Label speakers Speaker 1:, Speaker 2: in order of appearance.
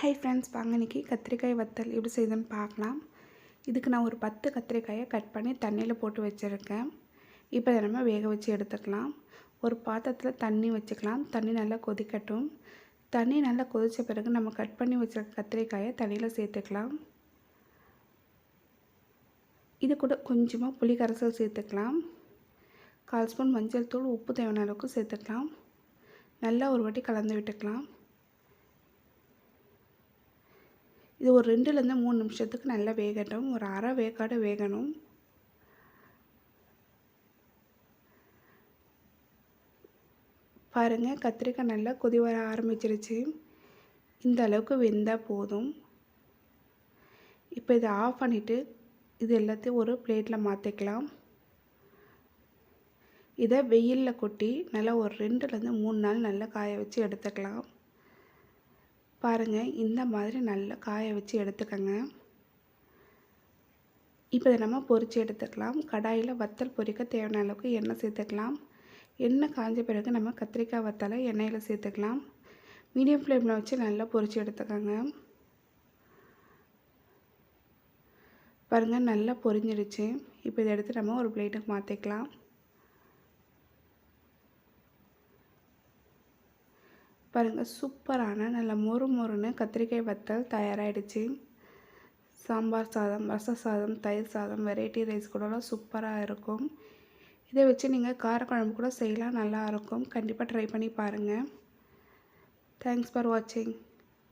Speaker 1: Hi friends வாங்க இன்றைக்கி கத்திரிக்காய் வத்தல் எப்படி செய்யுதுன்னு பார்க்கலாம். இதுக்கு நான் ஒரு பத்து கத்திரிக்காயை கட் பண்ணி தண்ணியில் போட்டு வச்சுருக்கேன். இப்போ இதை நம்ம வேக வச்சு எடுத்துக்கலாம். ஒரு பாத்திரத்தில் தண்ணி வச்சுக்கலாம். தண்ணி நல்லா கொதிக்கட்டும். தண்ணி நல்லா கொதித்த பிறகு நம்ம கட் பண்ணி வச்சுருக்க கத்திரிக்காயை தண்ணியில் சேர்த்துக்கலாம். இது கூட கொஞ்சமாக புளி கரைசல் சேர்த்துக்கலாம். கால் ஸ்பூன் மஞ்சள் தூள் உப்பு தேவையான அளவுக்கு சேர்த்துக்கலாம். நல்லா ஒரு வாட்டி கலந்து விட்டுக்கலாம். இது ஒரு ரெண்டுலேருந்து மூணு நிமிஷத்துக்கு நல்லா வேகட்டும். ஒரு அரை வேக்காடு வேகணும். பாருங்கள் கத்திரிக்காய் நல்லா கொதி வர ஆரம்பிச்சிருச்சு. இந்த அளவுக்கு வெந்தால் போதும். இப்போ இதை ஆஃப் பண்ணிவிட்டு இது எல்லாத்தையும் ஒரு பிளேட்டில் மாற்றிக்கலாம் இதை வெயிலில் கொட்டி நல்லா ஒரு ரெண்டுலேருந்து மூணு நாள் நல்லா காய வச்சு எடுத்துக்கலாம். பாருங்கள் இந்த மாதிரி நல்லா காய வச்சு எடுத்துக்கோங்க. இப்போ இதை நம்ம பொரித்து எடுத்துக்கலாம். கடாயில் வத்தல் பொரிக்க தேவையான அளவுக்கு எண்ணெய் சேர்த்துக்கலாம். எண்ணெய் காஞ்ச பிறகு நம்ம கத்திரிக்காய் வத்தலை எண்ணெயில் சேர்த்துக்கலாம். மீடியம் ஃப்ளேமில் வச்சு நல்லா பொறிச்சு எடுத்துக்கோங்க. பாருங்கள் நல்லா பொரிஞ்சிடுச்சு. இப்போ இதை எடுத்து நம்ம ஒரு பிளேட்டுக்கு மாற்றிக்கலாம் பாருங்கள் சூப்பரான நல்ல மொறு மொறுன்னு கத்திரிக்காய் வத்தல் தயாராகிடுச்சு சாம்பார் சாதம் ரச சாதம் தயிர் சாதம் வெரைட்டி ரைஸ் கூடலாம் சூப்பராக இருக்கும். இதை வச்சு நீங்கள் காரக்குழம்பு கூட செய்யலாம் நல்லாயிருக்கும் கண்டிப்பாக ட்ரை பண்ணி பாருங்கள் தேங்க்ஸ் ஃபார் வாட்சிங்